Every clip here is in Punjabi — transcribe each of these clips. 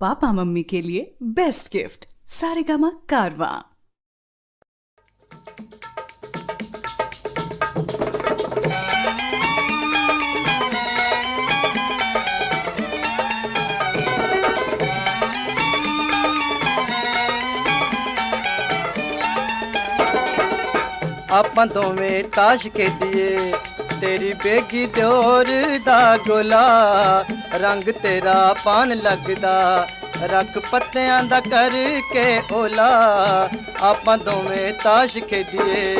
पापा मम्मी के लिए बेस्ट गिफ्ट सारेगामा कारवा। अपन दोवें ताश के दिए ਤੇਰੀ ਬੇਗੀ ਦਿਓਰ ਦਾ ਗੋਲਾ। ਰੰਗ ਤੇਰਾ ਪਾਨ ਲੱਗਦਾ। ਰੱਖ ਪੱਤਿਆਂ ਦਾ ਕਰਕੇ ਓਲਾ। ਆਪਾਂ ਦੋਵੇਂ ਤਾਸ਼ ਖੇਡੀਏ।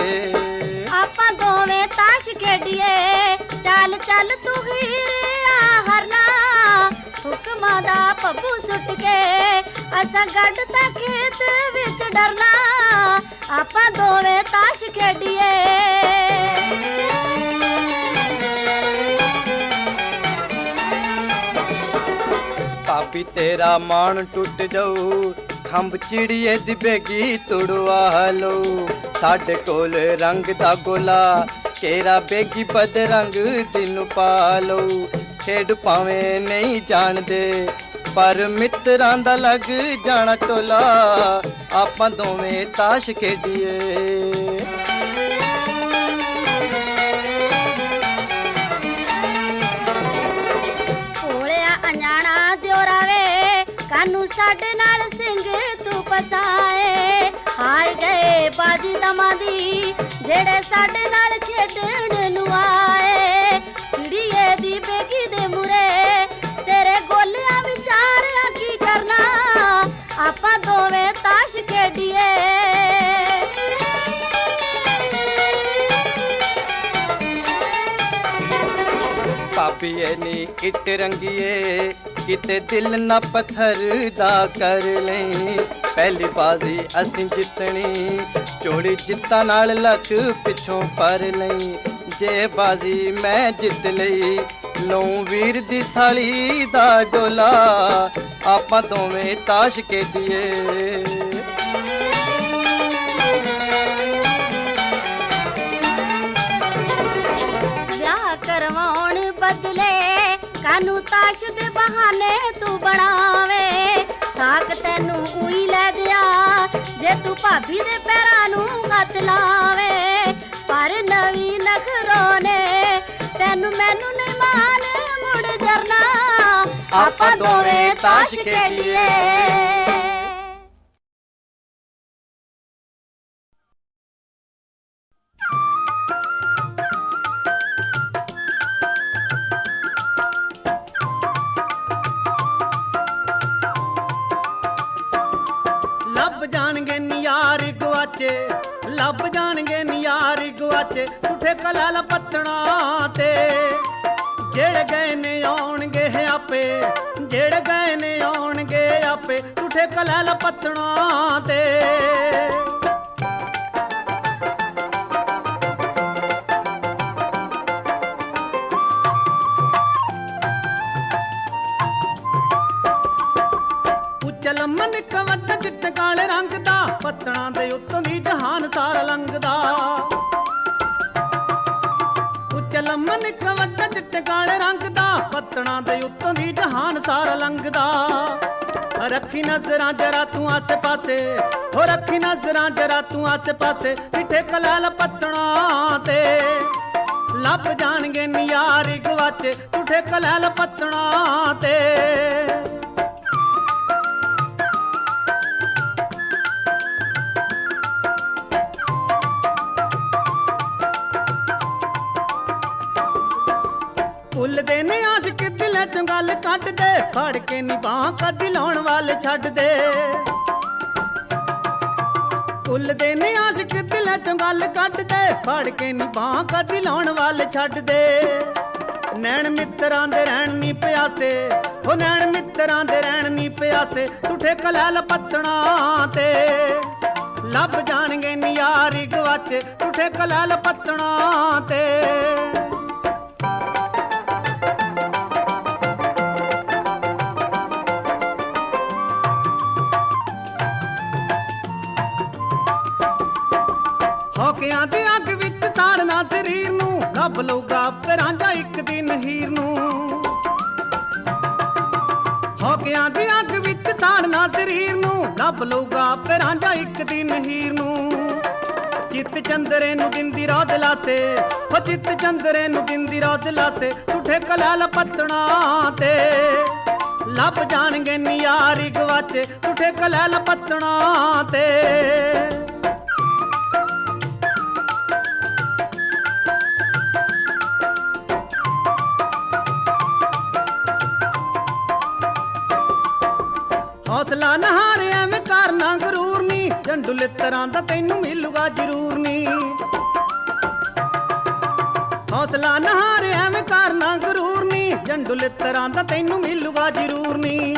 ਆਪਾਂ ਦੋਵੇਂ ਤਾਸ਼ ਖੇਡੀਏ। ਚੱਲ ਚੱਲ ਤੂੰ ਹੀਰਿਆ ਹਰਨਾ। ਹੁਕਮਾਂ ਦਾ ਪੱਬੂ ਸੁੱਟ ਕੇ ਅਸਾਂ ਗੱਡ ਤਾਂ ਖੇਤ ਵਿੱਚ ਡਰਨਾ। ਆਪਾਂ ਦੋਵੇਂ ਤਾਸ਼ ਖੇਡੀਏ। ਪਾਪੀ ਤੇਰਾ ਮਾਣ ਟੁੱਟ ਜਾਊ। ਖੰਭ ਚਿੜੀਏ ਦੀ ਬੇਗੀ ਤੁੜਵਾ ਲਓ ਸਾਡੇ ਕੋਲ ਰੰਗ ਦਾ ਗੋਲਾ, ਕੇਰਾ ਬੇਗੀ ਬਦਰੰਗ ਦਿਨ ਪਾ ਲਓ ਖੇਡ ਭਾਵੇਂ ਨਹੀਂ ਜਾਣਦੇ, ਪਰ ਮਿੱਤਰਾਂ ਦਾ ਲੱਗ ਜਾਣਾ ਟੋਲਾ। ਆਪਾਂ ਦੋਵੇਂ ਤਾਸ਼ ਖੇਡੀਏ। ਸਾਡੇ ਨਾਲ ਸਿੰਘ ਤੂੰ ਪਸਾਏ ਹਾਰ ਗਏ ਬਾਜੀ ਦਮਾਦੀ ਜਿਹੜੇ ਸਾਡੇ ਨਾਲ ਖੇਡਣ ਨੂੰ ਆਏ। ਚਿੜੀਏ ਦੀ ਬੇਗੀ ਦੇ ਮੁਰੇ, ਤੇਰੇ ਗੋਲਿਆਂ ਵਿਚਾਰਿਆ ਕੀ ਕਰਨਾ? ਆਪਾਂ ਦੋਵੇਂ ਤਾਸ਼ ਖੇਡੀਏ। ਪਾਪੀਏ ਨੀ ਇੱਟ ਰੰਗੀਏ, ਕਿਤੇ ਦਿਲ ਨਾ ਪੱਥਰ ਦਾ ਕਰ ਲਈ। ਪਹਿਲੀ ਬਾਜ਼ੀ ਅਸੀਂ ਜਿੱਤਣੀ, ਚੋੜੀ ਜਿੱਤਾਂ ਨਾਲ ਲੱਕ ਪਿੱਛੋਂ ਪਰ ਲਈ। ਜੇ ਬਾਜ਼ੀ ਮੈਂ ਜਿੱਤ ਲਈ ਲਉ ਵੀਰ ਦੀ ਸਾਲੀ ਦਾ ਡੋਲਾ, ਆਪਾਂ ਦੋਵੇਂ ਤਾਸ਼ ਖੇਡੀਏ ਵਿਆਹ ਬਦਲੇ ਕਾਨੂੰ ਤਾਸ਼ ਦੇ ਬਹਾਨੇ ਤੂੰ ਬਣਾਵੇ। ਸਾਕ ਤੈਨੂੰ ਉਹੀ ਲੈ ਦਿਆ ਜੇ ਤੂੰ ਭਾਬੀ ਦੇ ਪੈਰਾਂ ਨੂੰ ਹੱਥ ਲਾਵੇ। ਪਰ ਨਵੀਂ ਨਖਰੋ ਨੇ ਤੈਨੂੰ ਮੈਨੂੰ ਨਹੀਂ ਮਾਨ ਮੁੜ ਜਰਨਾ। ਆਪਾਂ ਦੋਵੇਂ ਤਾਸ਼ ਖੇਡੀਏ। ਉਠੇ ਪੱਤਣਾ ਤੇ। ਜਿਹੜੇ ਗਏ ਨੇ ਆਉਣਗੇ ਆਪੇ ਜਿਹੜੇ ਗਏ ਨੇ ਆਉਣਗੇ ਆਪੇ ਉਠੇ ਕਲਾਲ ਪੱਤਣਾ ਤੇ। ਉਚਲ ਮਨ ਕਵੱਟ ਚਿੱਟ ਕਾਲੇ ਰੰਗ ਦਾ, ਪੱਤਣਾ ਦੇ ਉੱਤੋਂ ਦੀ ਜਹਾਨ ਸਾਰਾ ਲੰਘਦਾ ਉਚਲ ਮਨ ਚਿੱਟ ਕਾਲੇ ਰੰਗ ਦਾ, ਪੱਤਣਾ ਦੇ ਉੱਤੋਂ ਦੀ ਜਹਾਨ ਸਾਰਾ ਲੰਘਦਾ। ਰੱਖੀ ਨਜ਼ਰਾਂ ਜਰਾ ਤੂੰ ਆਸੇ ਪਾਸੇ, ਹੋ ਰੱਖੀ ਨਜ਼ਰਾਂ ਜਰਾ ਤੂੰ ਆਸੇ ਪਾਸੇ ਇੱਥੇ ਕਲਾਲ ਪੱਤਣਾ ਤੇ। ਲੱਭ ਜਾਣਗੇ ਨਿਆਰ ਗਵਾਚੇ ਉਠੇ ਕਲਾਲ ਪੱਤਣਾ ਤੇ। ਭੁੱਲਦੇ ਨੇ ਆਸ਼ਿਕ ਦਿਲਾਂ ਚੋਂ ਗੱਲ ਕੱਢਦੇ? ਫੜ ਕੇ ਨੀ ਨਿਭਾਂ ਕਦੀ ਲਾਉਣ ਵਾਲੇ ਛੱਡਦੇ। ਭੁੱਲਦੇ ਨੇ ਆਸ਼ਿਕ ਦਿਲਾਂ ਚੋਂ ਗੱਲ ਕੱਢਦੇ? ਫੜ ਕੇ ਨਿਭਾਂ ਕਦੀ ਲਾਉਣ ਵਾਲੇ ਛੱਡਦੇ। ਨੈਣ ਮਿੱਤਰਾਂ ਦੇ ਰਹਿਣ ਨਹੀਂ ਪਿਆਸੇ। ਹੋ ਨੈਣ ਮਿੱਤਰਾਂ ਦੇ ਰਹਿਣ ਨਹੀਂ ਪਿਆਸੇ। ਟੁੱਠੇ ਕਲੈਲ ਪੱਤਣਾ ਤੇ। ਲੱਭ ਜਾਣਗੇ ਨਿਆਰੀ ਗਵਾਚੇ। ਟੁੱਠੇ ਕਲੈਲ ਪੱਤਣਾ ਤੇ। ਨੂੰ ਲਊਗਾ ਪਰਾਂਜਾ ਇੱਕ ਦਿਨ ਹੀਰ ਨੂੰ। ਹੌਕਿਆਂ ਦੀ ਅੱਗ ਵਿੱਚ ਜਾਣ ਨਾ ਨੂੰ। ਲੱਭ ਲਊਗਾ ਆਪੇ ਇੱਕ ਦਿਨ ਹੀਰ ਨੂੰ। ਚਿੱਤ ਚੰਦਰੇ ਨੂੰ ਦਿੰਦੀ ਰਾਤ ਲਾਤੇ। ਹੋ ਚਿੱਤ ਚੰਦਰੇ ਨੂੰ ਦਿੰਦੀ ਰਾਤ ਲਾਤੇ। ਝੂਠੇ ਕਲਾਲ ਪੱਤਣਾ ਤੇ। ਲੱਭ ਜਾਣਗੇ ਨਿਆਰੀ ਗਵਾਚੇ। ਝੂਠੇ ਕਲਾਲ ਪੱਤਣਾ ਤੇ। ਹੌਸਲਾ ਨਹਾਰ ਐਵੇਂ ਕਰਨਾ ਗਰੂਰ ਨੀ। ਜੰਡੂ ਦਾ ਤੈਨੂੰ ਮਿਲੂਗਾ ਜ਼ਰੂਰ ਨੀ। ਹੌਸਲਾ ਨਹਾਰ ਐਵੇਂ ਕਰਨਾ ਗਰੂਰ ਨੀ। ਜੰਡੂ ਲਿੱਤਰਾਂ ਦਾ ਤੈਨੂੰ ਮਿਲੂਗਾ ਜ਼ਰੂਰ ਨੀ।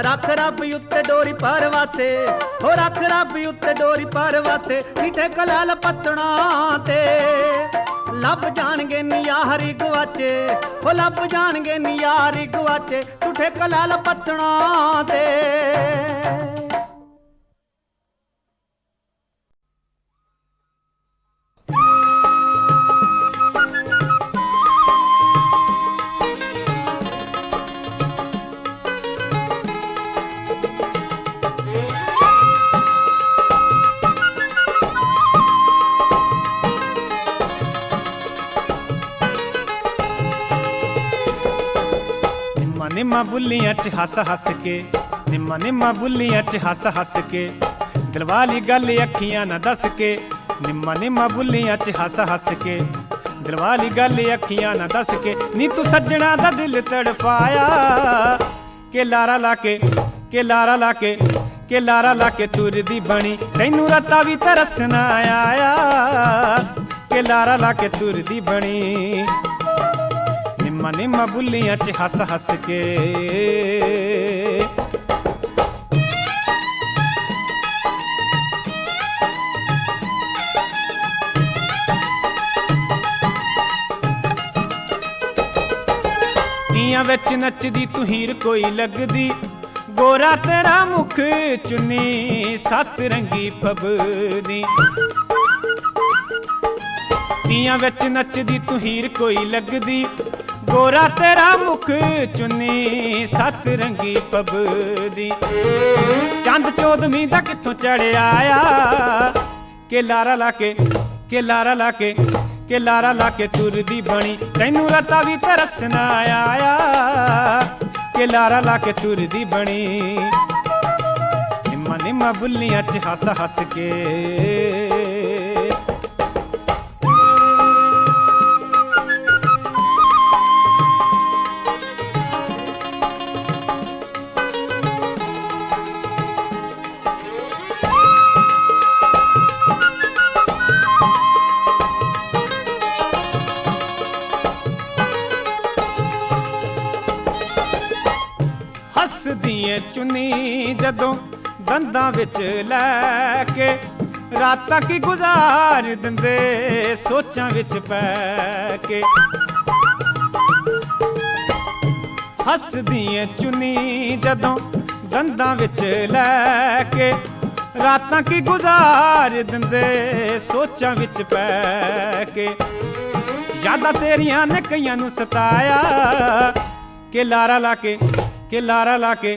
ਰੱਖ ਰੱਬ ਉੱਤੇ ਡੋਰੀ ਪਰਵਾਤੇ ਹੋ ਰੱਖ ਰੱਬ ਉੱਤੇ ਡੋਰੀ ਪਰਵਾਤੇ ਮਿੱਠੇ ਕਲਾਲ ਪਤਣਾ ਤੇ। ਲੱਭ ਜਾਣਗੇ ਨਿਆਰੀ ਗਵਾਚੇ ਹੋ ਲੱਭ ਜਾਣਗੇ ਨਿਆਰੀ ਗਵਾਚੇ ਝੂਠੇ ਕਲਾਲ ਪਤਣਾ ਤੇ ਨਿੰਮਾ ਨਿੰਮਾ ਬੁੱਲੀਆਂ ਚ ਹੱਸ ਹੱਸ ਕੇ, ਨਿੰਮਾ ਨਿੰਮਾ ਬੁੱਲੀਆਂ ਚ ਹੱਸ ਹੱਸ ਕੇ ਦਿਲ ਵਾਲੀ ਗੱਲ ਅੱਖੀਆਂ ਨਾ ਦੱਸ ਕੇ, ਨਿੰਮਾ ਨਿੰਮਾ ਬੁੱਲੀਆਂ ਚ ਹੱਸ ਹੱਸ ਕੇ ਦਿਲ ਗੱਲ ਅੱਖੀਆਂ ਨਾ ਦੱਸ ਕੇ, ਨੀ ਤੂੰ ਸੱਜਣਾ ਦਾ ਦਿਲ ਤੜਫਾਇਆ, ਕਿ ਲਾਰਾ ਲਾ ਕੇ, ਕਿ ਲਾਰਾ ਲਾ ਕੇ, ਕਿ ਲਾਰਾ ਲਾ ਕੇ ਤੁਰਦੀ ਬਣੀ, ਤੈਨੂੰ ਰਤਾ ਵੀ ਤਰਸ ਨਾ ਆਇਆ, ਕਿ ਲਾਰਾ ਲਾ ਕੇ ਤੁਰਦੀ ਬਣੀ। ਨਿੰਮਾ ਨਿੰਮਾ ਬੁੱਲੀਆਂ ਚ ਹੱਸ ਹੱਸ ਕੇ। ਤੀਆਂ ਵਿੱਚ ਨੱਚਦੀ ਤੂੰ ਹੀਰ ਕੋਈ ਲੱਗਦੀ, ਗੋਰਾ ਤੇਰਾ ਮੁਖ ਚੁੰਨੀ, ਸੱਤ ਰੰਗੀ ਫਬਦੀ। ਤੀਆਂ ਵਿੱਚ ਨੱਚਦੀ ਤੂੰ ਹੀਰ ਕੋਈ ਲੱਗਦੀ ਗੋਰਾ ਤੇਰਾ ਮੁਖ ਚੁੰਨੀ, ਸੱਤ ਰੰਗੀ ਪਬਦੀ ਚੰਦ ਚੋਦਵੀਂ ਦਾ ਕਿੱਥੋਂ ਚੜਿਆ ਆ? ਕਿ ਲਾਰਾ ਲਾ ਕੇ, ਕਿ ਲਾਰਾ ਲਾ ਕੇ, ਕਿ ਲਾਰਾ ਲਾ ਕੇ ਤੁਰਦੀ ਬਣੀ। ਤੈਨੂੰ ਰਤਾ ਵੀ ਤਰਸ ਆਇਆ, ਕਿ ਲਾਰਾ ਲਾ ਕੇ ਤੁਰਦੀ ਬਣੀ। ਨਿੰਮਾ ਨਿੰਮਾ ਬੁੱਲੀਆਂ ਚ ਹੱਸ ਹੱਸ ਕੇ। ਹੱਸਦੀ ਏ ਚੁੰਨੀ ਜਦੋਂ ਦੰਦਾਂ ਵਿੱਚ ਲੈ ਕੇ ਰਾਤਾਂ ਕੀ ਗੁਜ਼ਾਰ ਦਿੰਦੇ, ਸੋਚਾਂ ਵਿੱਚ ਪੈ ਕੇ। ਹੱਸਦੀ ਏ ਚੁੰਨੀ ਜਦੋਂ ਦੰਦਾਂ ਵਿੱਚ ਲੈ ਕੇ ਰਾਤਾਂ ਕੀ ਗੁਜ਼ਾਰ ਦਿੰਦੇ, ਸੋਚਾਂ ਵਿੱਚ ਪੈ ਕੇ। ਯਾਦਾਂ ਤੇਰੀਆਂ ਨੇ ਕਈਆਂ ਨੂੰ ਸਤਾਇਆ, ਕਿ ਲਾਰਾ ਲਾ ਕੇ ਕੇ ਲਾਰਾ ਲਾ ਕੇ,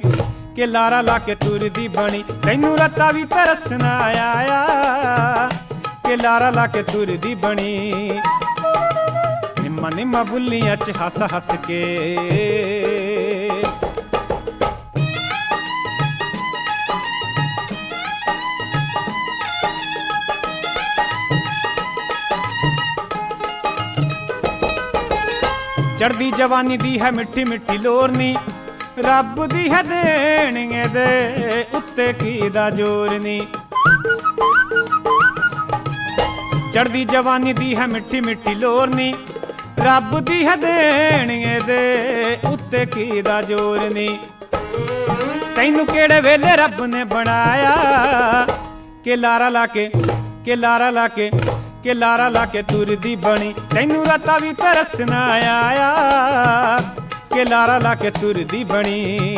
ਕਿ ਲਾਰਾ ਲਾ ਕੇ ਤੁਰਦੀ ਬਣੀ। ਤੈਨੂੰ ਰਤਾ ਵੀ ਤਰਸਣਾ ਆਇਆ, ਕਿ ਲਾਰਾ ਲਾ ਕੇ ਤੁਰਦੀ ਬਣੀ। ਨਿੰਮਾ ਨਿੰਮਾ ਬੁੱਲੀਆਂ ਚ ਹੱਸ ਹੱਸ ਕੇ। ਚੜਦੀ ਜਵਾਨੀ ਦੀ ਹੈ ਮਿੱਠੀ ਮਿੱਠੀ ਲੋਰਨੀ। ਰੱਬ ਦੀ ਹੈ ਦੇਣਗੇ ਦੇ ਉੱਤੇ ਕੀ ਦਾ ਜੋਰ ਨੀ। ਚੜਦੀ ਜਵਾਨੀ ਦੀ ਹੈ ਮਿੱਠੀ ਮਿੱਠੀ ਲੋਰਨੀ ਰੱਬ ਦੀ ਹੈ ਦੇਣਗੇ ਦੇ ਉੱਤੇ ਕੀ ਦਾ ਜੋਰ ਨੀ। ਤੈਨੂੰ ਕਿਹੜੇ ਵੇਲੇ ਰੱਬ ਨੇ ਬਣਾਇਆ? ਕਿ ਲਾਰਾ ਲਾ ਕੇ, ਕਿ ਲਾਰਾ ਲਾ ਕੇ, ਕਿ ਲਾਰਾ ਲਾ ਕੇ ਤੁਰਦੀ ਬਣੀ। ਤੈਨੂੰ ਰਤਾ ਵੀ ਤਰਸ ਆਇਆ। ਕੇ ਲਾਰਾ ਲਾ ਕੇ ਤੁਰਦੀ ਬਣੀ।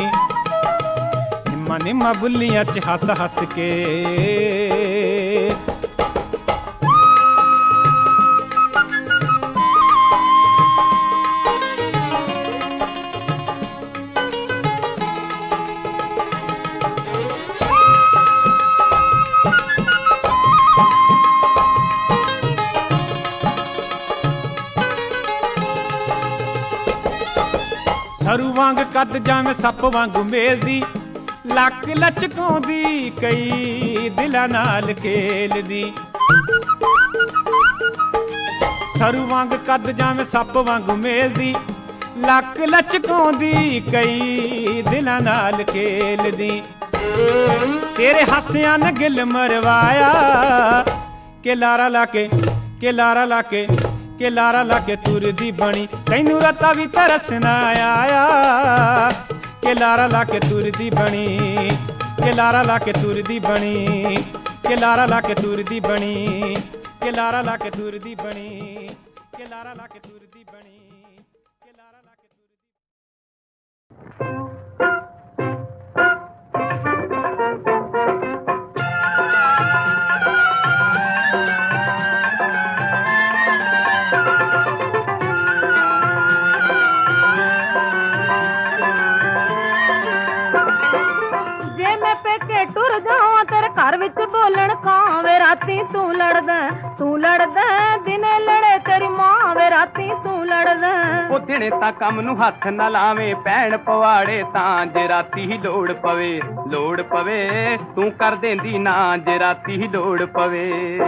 ਨਿੰਮਾ ਨਿੰਮਾ ਬੁੱਲੀਆਂ ਚ ਹੱਸ ਹੱਸ ਕੇ। ਸਰੂ ਵਾਂਗ ਕੱਦ ਜਾਵੇਂ ਸੱਪ ਵਾਂਗੂ ਮੇਲਦੀ। ਲੱਕ ਲਚਕਾਉਂਦੀ ਕਈ ਦਿਲਾਂ ਨਾਲ ਖੇਲਦੀ। ਸਰੂ ਵਾਂਗ ਕੱਦ ਜਾਵੇਂ ਸੱਪ ਵਾਂਗੂ ਮੇਲਦੀ। ਲੱਕ ਲਚਕਾਉਂਦੀ ਕਈ ਦਿਲਾਂ ਨਾਲ ਖੇਲਦੀ। ਤੇਰੇ ਹਾਸਿਆਂ ਨੇ ਗਿਲ ਮਰਵਾਇਆ। ਕਿ ਲਾਰਾ ਲਾ ਕੇ, ਕਿ ਲਾਰਾ ਲਾ ਕੇ। ਕਿ ਲਾਰਾ ਲਾ ਕੇ ਤੁਰਦੀ ਬਣੀ। ਤੈਨੂੰ ਰਤਾ ਵੀ ਤਰਸ ਆਇਆ। ਕਿ ਲਾਰਾ ਲਾ ਕੇ ਤੁਰਦੀ ਬਣੀ। ਕਿ ਲਾਰਾ ਲਾ ਕੇ ਤੁਰਦੀ ਬਣੀ। ਕਿ ਲਾਰਾ ਲਾ ਕੇ ਤੁਰਦੀ ਬਣੀ। ਕਿ ਲਾਰਾ ਲਾ ਕੇ ਤੁਰਦੀ ਬਣੀ। ਕਿ ਲਾਰਾ ਲਾ ਕੇ ਲੜਦਾ, ਤੂੰ ਲੜਦਾ, ਦਿਨੇ ਲੜੇ ਤੇਰੀ ਮਾਂ ਵੇ, ਰਾਤੀ ਤੂੰ ਲੜਦਾ। ਉਹ ਦਿਨੇ ਤਾਂ ਕੰਮ ਨੂੰ ਹੱਥ ਨਾ ਲਾਵੇਂ ਪੈਣ ਪਵਾੜੇ ਤਾਂ ਜੇ ਰਾਤੀ ਹੀ ਲੋੜ ਪਵੇ ਲੋੜ ਪਵੇ, ਤੂੰ ਕਰ ਦੇਂਦੀ ਨਾ, ਜੇ ਰਾਤੀ ਹੀ ਲੋੜ ਪਵੇ।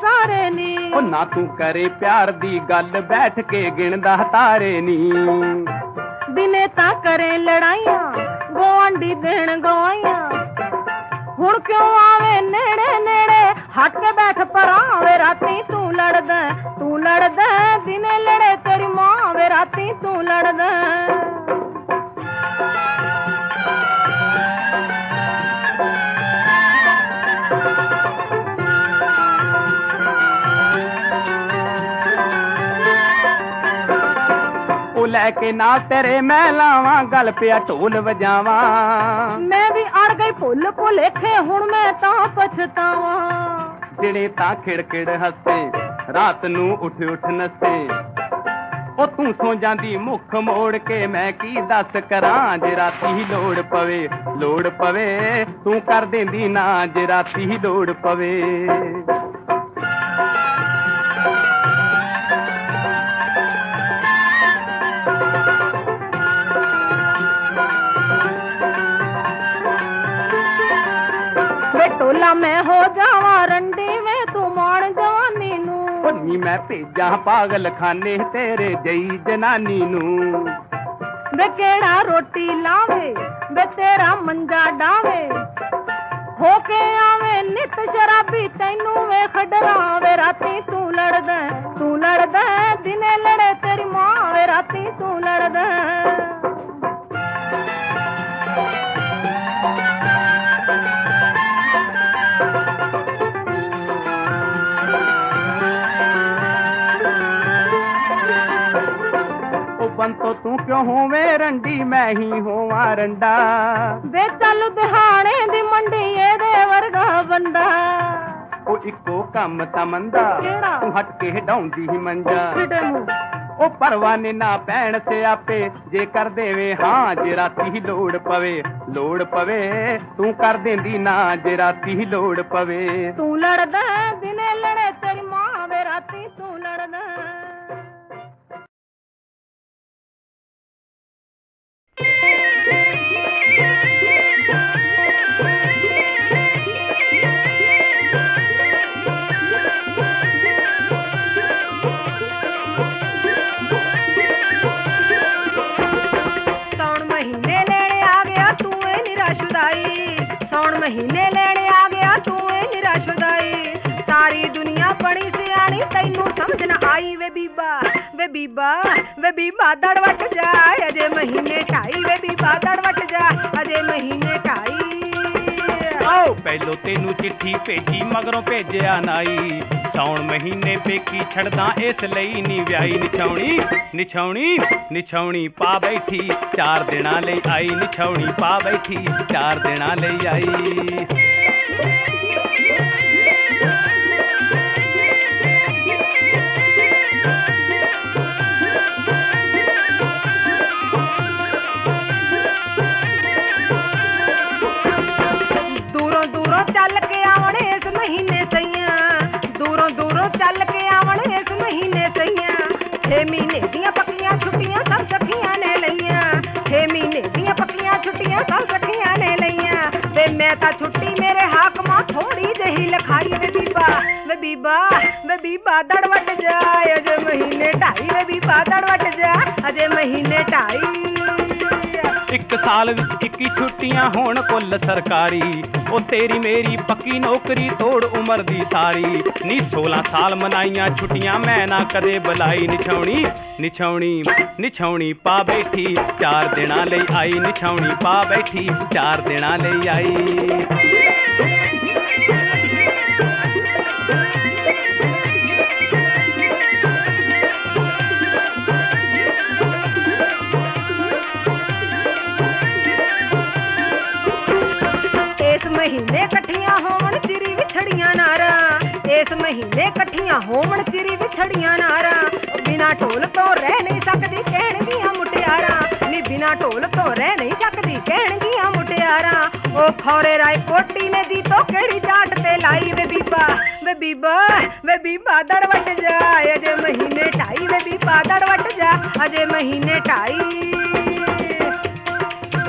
ਸਾਰੇ ਨੀ। ਉਹ ਨਾ ਤੂੰ ਕਰੇ ਪਿਆਰ ਦੀ ਗੱਲ ਬੈਠ ਕੇ ਗਿਣਦਾ ਤਾਰੇ ਨੀ। ਦਿਨੇ ਤਾਂ ਕਰੇ ਲੜਾਈਆਂ ਗਵਾਂਢੀ ਦੇਣ ਗਵਾਈਆਂ। ਹੁਣ ਕਿਉਂ ਆਵੇ ਨੇੜੇ ਨੇੜੇ? ਹੱਟ ਕੇ ਬੈਠ ਪਰਾਂ ਵੇ ਰਾਤੀ ਤੂੰ ਲੜਦਾ ਤੂੰ ਲੜਦਾ ਦਿਨੇ ਲੜੇ ਤੇਰੀ ਮਾਂ ਵੇ ਰਾਤੀ ਤੂੰ ਲੜਦਾ ਲੈ ਕੇ ਨਾ ਤੇਰੇ ਮੈਂ ਲਾਵਾਂ ਗੱਲ ਪਿਆ ਢੋਲ ਵਜਾਵਾਂ। ਮੈਂ ਵੀ ਅੜ ਗਈ ਭੁੱਲ ਭੁਲੇਖੇ ਹੁਣ ਮੈਂ ਤਾਂ ਪਛਤਾਵਾਂ। ਦਿਨੇ ਤਾਂ ਖਿੜਖਿੜ ਹੱਸੇ ਰਾਤ ਨੂੰ ਉੱਠ ਉੱਠ ਨੱਸੇ। ਉਹ ਤੂੰ ਸੌ ਜਾਂਦੀ ਮੁੱਖ ਮੋੜ ਕੇ ਮੈਂ ਕੀ ਦੱਸ ਕਰਾਂ ਜੇ ਰਾਤੀ ਹੀ ਲੋੜ ਪਵੇ ਲੋੜ ਪਵੇ। ਤੂੰ ਕਰ ਦੇਂਦੀ ਨਾ ਜੇ ਰਾਤੀ ਹੀ ਲੋੜ ਪਵੇ। ਟੋਲਾ ਮੈਂ ਹੋ ਜਾਵਾਂ ਰੰਡੀ ਵੇ ਤੂੰ ਮਾਣ ਜਵਾਨੀ ਨੂੰ ਉਹ ਨੀ ਮੈਂ ਭੇਜਾਂ ਪਾਗਲ ਖਾਨੇ ਤੇਰੇ ਜਈ ਜਨਾਨੀ ਨੂੰ। ਵੇ ਕਿਹੜਾ ਰੋਟੀ ਲਾਵੇ ਵੇ ਤੇਰਾ ਮੰਜਾ ਤੂੰ ਕਿਉਂ ਹੋਵੇਂ ਰੰਡੀ? ਮੈਂ ਹੀ ਹੋਵਾਂ ਰੰਡਾ। ਵੇ ਚੱਲ ਦਿਹਾਣੇ ਦੀ ਮੰਡੀ ਇਹਦੇ ਵਰਗਾ ਬੰਦਾ। ਉਹ ਇੱਕੋ ਕੰਮ ਤਾਂ ਮੰਦਾ? ਤੂੰ ਹਟ ਕੇ ਹਟਾਉਂਦੀ ਹੀ ਮੰਜਾ। ਉਹ ਪਰਵਾਨੇ ਨਾ ਪੈਣ ਸਿਆਪੇ ਜੇ ਕਰ ਦੇਵੇ ਹਾਂ ਜੇ ਰਾਤੀ ਹੀ ਲੋੜ ਪਵੇ ਲੋੜ ਪਵੇ। ਤੂੰ ਕਰ ਦੇਂਦੀ ਨਾ ਜੇ ਰਾਤੀ ਹੀ ਲੋੜ ਪਵੇ। ਤੂੰ ਲੜਦਾ ਮਹੀਨੇ ਲੈਣੇ ਆ ਗਿਆ, ਤੂੰ ਏ ਨਿਰਾਸ਼ਦਾਈ ਸਾਰੀ ਦੁਨੀਆ ਬਣੀ ਸਿਆਣੀ, ਤੈਨੂੰ ਸਮਝ ਨਾ ਆਈ ਵੇ ਬੀਬਾ ਵੇ ਬੀਬਾ ਵੇ ਬੀਬਾ ਦੜ ਜਾ ਅਜੇ ਮਹੀਨੇ ਛਾਈ ਵੇ ਬੀਬਾ ਦੜਵਟ ਪਹਿਲੋ ਤੈਨੂੰ ਚਿੱਠੀ ਭੇਜੀ, ਮਗਰੋਂ ਭੇਜਿਆ ਨਾਈ। ਸਾਉਣ ਮਹੀਨੇ ਪੇਕੀ ਛੜਦਾ ਇਸ ਲਈ ਨੀ ਵਿਆਹੀ। ਨਿਛਾਉਣੀ ਨਿਛਾਉਣੀ ਨਿਛਾਉਣੀ ਪਾ ਬੈਠੀ, ਚਾਰ ਦਿਨਾਂ ਲਈ ਆਈ। ਨਿਛਾਉਣੀ ਪਾ ਬੈਠੀ, ਚਾਰ ਦਿਨਾਂ ਲਈ ਆਈ। ਹੋਣ ਕੁੱਲ ਸਰਕਾਰੀ। ਉਹ ਤੇਰੀ ਮੇਰੀ ਪੱਕੀ ਨੌਕਰੀ ਤੋੜ ਉਮਰ ਦੀ ਸਾਰੀ। ਨੀ 16 ਸਾਲ ਮਨਾਈਆਂ ਛੁੱਟੀਆਂ ਮੈਂ ਨਾ ਕਦੇ ਬੁਲਾਈ। ਨਿਛਾਉਣੀ ਨਿਛਾਉਣੀ ਨਿਛਾਉਣੀ ਪਾ ਬੈਠੀ। ਚਾਰ ਦਿਨਾਂ ਲਈ ਆਈ, ਨਿਛਾਉਣੀ ਪਾ ਬੈਠੀ। ਚਾਰ ਦਿਨਾਂ ਲਈ ਆਈ। ਮਹੀਨੇ ਇਕੱਠੀਆਂ ਹੋਵਣ, ਚਿਰੀ ਵਿਛੜੀਆਂ ਨਾਰਾਂ। ਇਸ ਮਹੀਨੇ ਇਕੱਠੀਆਂ ਹੋਵਣ, ਚਿਰੀ ਵਿਛੜੀਆਂ ਨਾਰਾਂ। ਬਿਨਾ ਢੋਲ ਤੋਂ ਰਹਿ ਨਹੀਂ ਸਕਦੀ ਕਹਿਣਗੀਆਂ ਮੁਟਿਆਰਾਂ। ਨੀ ਬਿਨਾ ਢੋਲ ਤੋਂ ਰਹਿ ਨਹੀਂ ਸਕਦੀ ਕਹਿਣਗੀਆਂ ਮੁਟਿਆਰਾਂ। ਉਹ ਖੌਰੇ ਰਾਏ ਕੋਟੀ ਨੇ ਦੀ ਤੋ ਕਿਹੜੀ ਜਾਟ ਤੇ ਲਾਈ ਵੇ ਬੀਬਾ? ਵੇ ਬੀਬਾ ਵੇ ਬੀਬਾ ਦੜ ਵੱਟ ਜਾ। ਅਜੇ ਮਹੀਨੇ ਢਾਈ ਵੇ ਬੀਬਾ ਦੜ ਵੱਟ ਜਾ। ਅਜੇ ਮਹੀਨੇ ਢਾਈ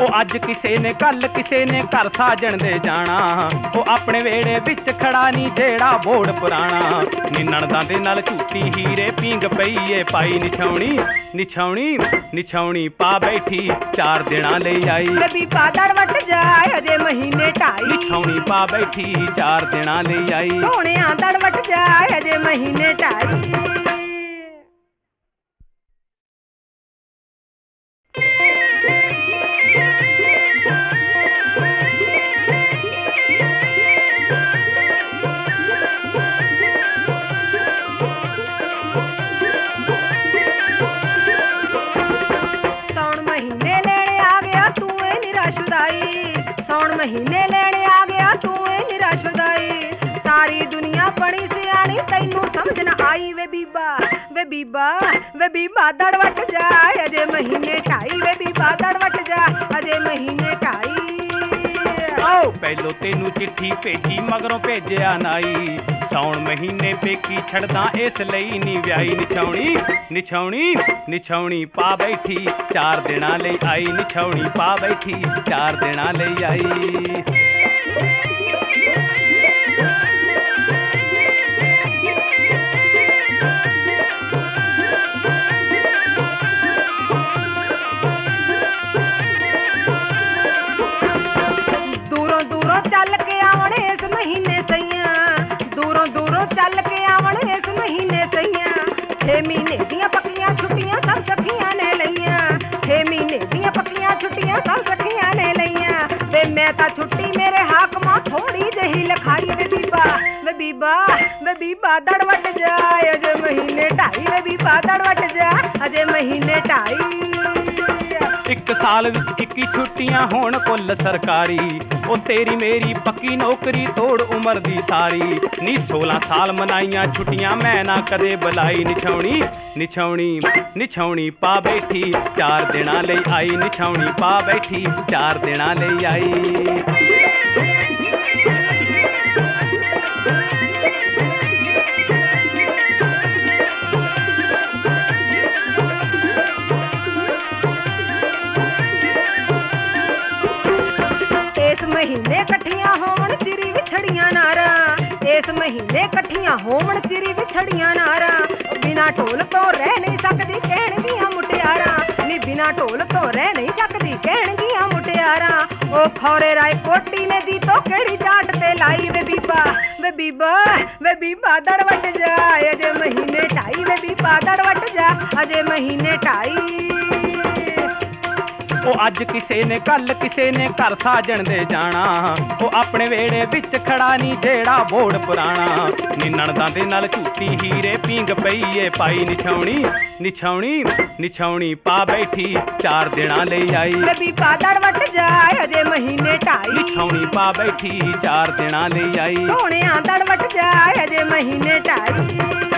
ਉਹ ਅੱਜ ਕਿਸੇ ਨੇ ਕੱਲ ਕਿਸੇ ਨੇ ਘਰ ਸਾਜਣ ਦੇ ਜਾਣਾ। ਉਹ ਆਪਣੇ ਵੇੜੇ ਵਿੱਚ ਖੜਾ ਨਹੀਂ ਜਿਹੜਾ ਬੋੜ ਪੁਰਾਣਾ। ਨਿੰਨਣਦਾਂ ਦੇ ਨਾਲ ਝੂਟੀ ਹੀਰੇ ਪੀਂਗ ਪਈਏ ਪਾਈ ਨਿਛਾਉਣੀ ਨਿਛਾਉਣੀ ਨਿਛਾਉਣੀ ਪਾ ਬੈਠੀ ਚਾਰ ਦਿਨਾਂ ਲਈ ਆਈ। ਬੀਬਾ ਦੜ ਵੱਟ ਜਾ ਅਜੇ ਮਹੀਨੇ ਢਾਈ। ਨਿਛਾਉਣੀ ਪਾ ਬੈਠੀ ਚਾਰ ਦਿਨਾਂ ਲਈ ਆਈ। ਸੋਹਣਿਆਂ ਦੜ ਵੱਟ ਜਾ ਅਜੇ ਮਹੀਨੇ ਢਾਈ। ਮਹੀਨੇ ਲੈਣੇ ਆ ਗਿਆ ਤੂੰ ਏ ਨਿਰਾਸ਼ਦਾਈ ਸਾਰੀ ਦੁਨੀਆ ਬਣੀ ਸਿਆਣੀ, ਤੈਨੂੰ ਸਮਝ ਨਾ ਆਈ ਵੇ ਬੀਬਾ ਵੇ ਬੀਬਾ ਵੇ ਬੀਬਾ ਦੜ ਵੱਟ ਜਾ। ਅਜੇ ਮਹੀਨੇ ਢਾਈ ਵੇ ਬੀਬਾ ਦੜ ਜਾ, ਅਜੇ ਮਹੀਨੇ ਢਾਈ। ਆਓ, ਪਹਿਲੋ ਤੈਨੂੰ ਚਿੱਠੀ ਭੇਜੀ, ਮਗਰੋਂ ਭੇਜਿਆ ਨਾਈ। ਸੌਣ ਮਹੀਨੇ ਪੇਕੀ ਛੜਦਾ ਇਸ ਲਈ ਨਹੀਂ ਵਿਆਹੀ ਨਿਛਾਉਣੀ ਨਿਛਾਉਣੀ ਨਿਛਾਉਣੀ ਪਾ ਬੈਠੀ ਚਾਰ ਦਿਨਾਂ ਲਈ ਆਈ ਨਿਛਾਉਣੀ ਪਾ ਬੈਠੀ ਚਾਰ ਦਿਨਾਂ ਲਈ ਆਈ ਦੂਰੋਂ ਦੂਰੋਂ ਚੱਲ ਕੇ ਆਵਣ ਵੇ ਮੈਂ ਤਾਂ ਛੁੱਟੀ ਮੇਰੇ ਹਾਕਮਾਂ ਥੋੜੀ ਜਹੀ ਲਖਾਈ ਵੇ ਬੀਬਾ ਵੇ ਬੀਬਾ ਵੇ ਬੀਬਾ ਦੜ ਵੱਟ ਜਾ ਅਜੇ ਮਹੀਨੇ ਢਾਈ ਵੇ ਬੀਬਾ ਦੜ ਵੱਟ ਜਾ ਅਜੇ ਮਹੀਨੇ ਢਾਈ ਇੱਕ ਸਾਲ ਵਿੱਚ 21 ਛੁੱਟੀਆਂ ਹੋਣ ਕੁੱਲ ਸਰਕਾਰੀ। ਉਹ ਤੇਰੀ ਮੇਰੀ ਪੱਕੀ ਨੌਕਰੀ ਤੋੜ ਉਮਰ ਦੀ ਸਾਰੀ। ਨੀ 16 ਸਾਲ ਮਨਾਈਆਂ ਛੁੱਟੀਆਂ, ਮੈਂ ਨਾ ਕਦੇ ਬੁਲਾਈ। ਨਿਛਾਉਣੀ ਨਿਛਾਉਣੀ ਨਿਛਾਉਣੀ ਪਾ ਬੈਠੀ, ਚਾਰ ਦਿਨਾਂ ਲਈ ਆਈ। ਨਿਛਾਉਣੀ ਪਾ ਬੈਠੀ, ਚਾਰ ਦਿਨਾਂ ਲਈ ਆਈ। ਮਹੀਨੇ ਇਕੱਠੀਆਂ ਹੋਵਣ ਚਿਰੀ ਵਿਛੜੀਆਂ ਨਾਰਾਂ। ਬਿਨਾ ਢੋਲ ਤੋਂ ਰਹਿ ਨਹੀਂ ਸਕਦੀ ਕਹਿਣਗੀਆਂ ਮੁਟਿਆਰਾਂ। ਨੀ ਬਿਨਾ ਢੋਲ ਤੋਂ ਰਹਿ ਨਹੀਂ ਸਕਦੀ ਕਹਿਣਗੀਆਂ ਮੁਟਿਆਰਾਂ। ਉਹ ਖੌਰੇ ਰਾਏ ਕੋਟੀ ਨੇ ਦੀ ਤੋ ਕਿਹੜੀ ਜਾਟ ਤੇ ਲਾਈ ਵੇ ਬੀਬਾ? ਵੇ ਬੀਬਾ ਵੇ ਬੀਬਾ ਦੜ ਵੱਟ ਜਾ। ਅਜੇ ਮਹੀਨੇ ਢਾਈ ਵੇ ਬੀਬਾ ਦੜ ਵੱਟ ਜਾ। ਅਜੇ ਮਹੀਨੇ ਢਾਈ ਉਹ ਅੱਜ ਕਿਸੇ ਨੇ ਕੱਲ ਕਿਸੇ ਨੇ ਘਰ ਸਾਜਣ ਦੇ ਜਾਣਾ। ਉਹ ਆਪਣੇ ਵੇੜੇ ਵਿੱਚ ਖੜਾ ਨਹੀਂ ਜਿਹੜਾ ਬੋੜ ਪੁਰਾਣਾ। ਨਿੰਨਣਦਾਂ ਦੇ ਨਾਲ ਝੂਟੀ ਹੀਰੇ ਪੀਂਗ ਪਈਏ ਪਾਈ ਨਿਛਾਉਣੀ ਨਿਛਾਉਣੀ ਨਿਛਾਉਣੀ ਪਾ ਬੈਠੀ ਚਾਰ ਦਿਨਾਂ ਲਈ ਆਈ। ਬੀਬਾ ਦੜ ਵੱਟ ਜਾ ਅਜੇ ਮਹੀਨੇ ਢਾਈ। ਨਿਛਾਉਣੀ ਪਾ ਬੈਠੀ ਚਾਰ ਦਿਨਾਂ ਲਈ ਆਈ। ਸੋਹਣਿਆਂ ਦੜ ਵੱਟ ਜਾ ਅਜੇ ਮਹੀਨੇ ਢਾਈ।